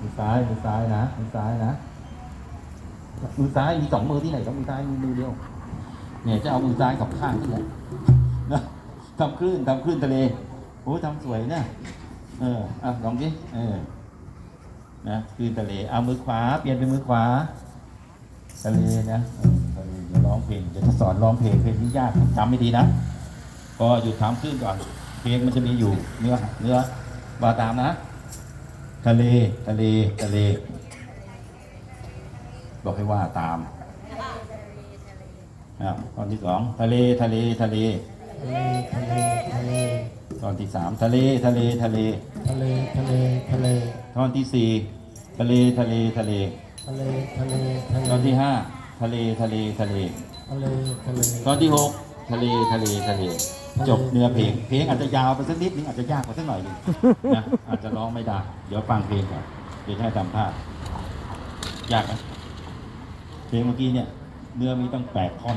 มือซ้ายมือซ้ายนะมือซ้ายนะมือซ้ายมีสองมือที่ไหนครับมือซ้ายมือเดียวเนี่ยจะเอามือซ้ายกับข้างที่ไหนนะทำคลื่นทำคลื่นทะเลโอ้ทำสวยนะเอออะลองดิเออนะคลื่นทะเลเอามือขวาเปลี่ยนเป็นมือขวาทะเลนะทะเลเดี๋ยวร้องเพลงเดี๋ยวจะสอนร้องเพลงเพลงนี้ยากจำไม่ดีนะก็หยุดทำคลื่นก่อน เพลงมันจะมีอยู่เนื้อเนื้อว่าตามนะ ทะเล ทะเล ทะเล บอกให้ว่าตามอะตอนที่สองทะเล ทะเล ทะเล ทะเล ทะเล ทะเล ตอนที่สามทะเล ทะเล ทะเล ทะเล ทะเล ทะเล ตอนที่สี่ทะเล ทะเล ทะเล ทะเล ทะเล ทะเล ตอนที่ห้าทะเล ทะเล ทะเล ทะเล ทะเล ตอนที่หกทะเล ทะเล ทะเล จบเนื้อเพลง เพลงอาจจะยาวไปสักนิดนึงอาจจะยากกว่าสักหน่อยนึงนะอาจจะร้องไม่ได้ เดี๋ยวฟังเพลงก่อนเดี๋ยวให้ทำท่ายากไหมเพลงเมื่อกี้เนี่ย เนื้อมีตั้งแปดท่อน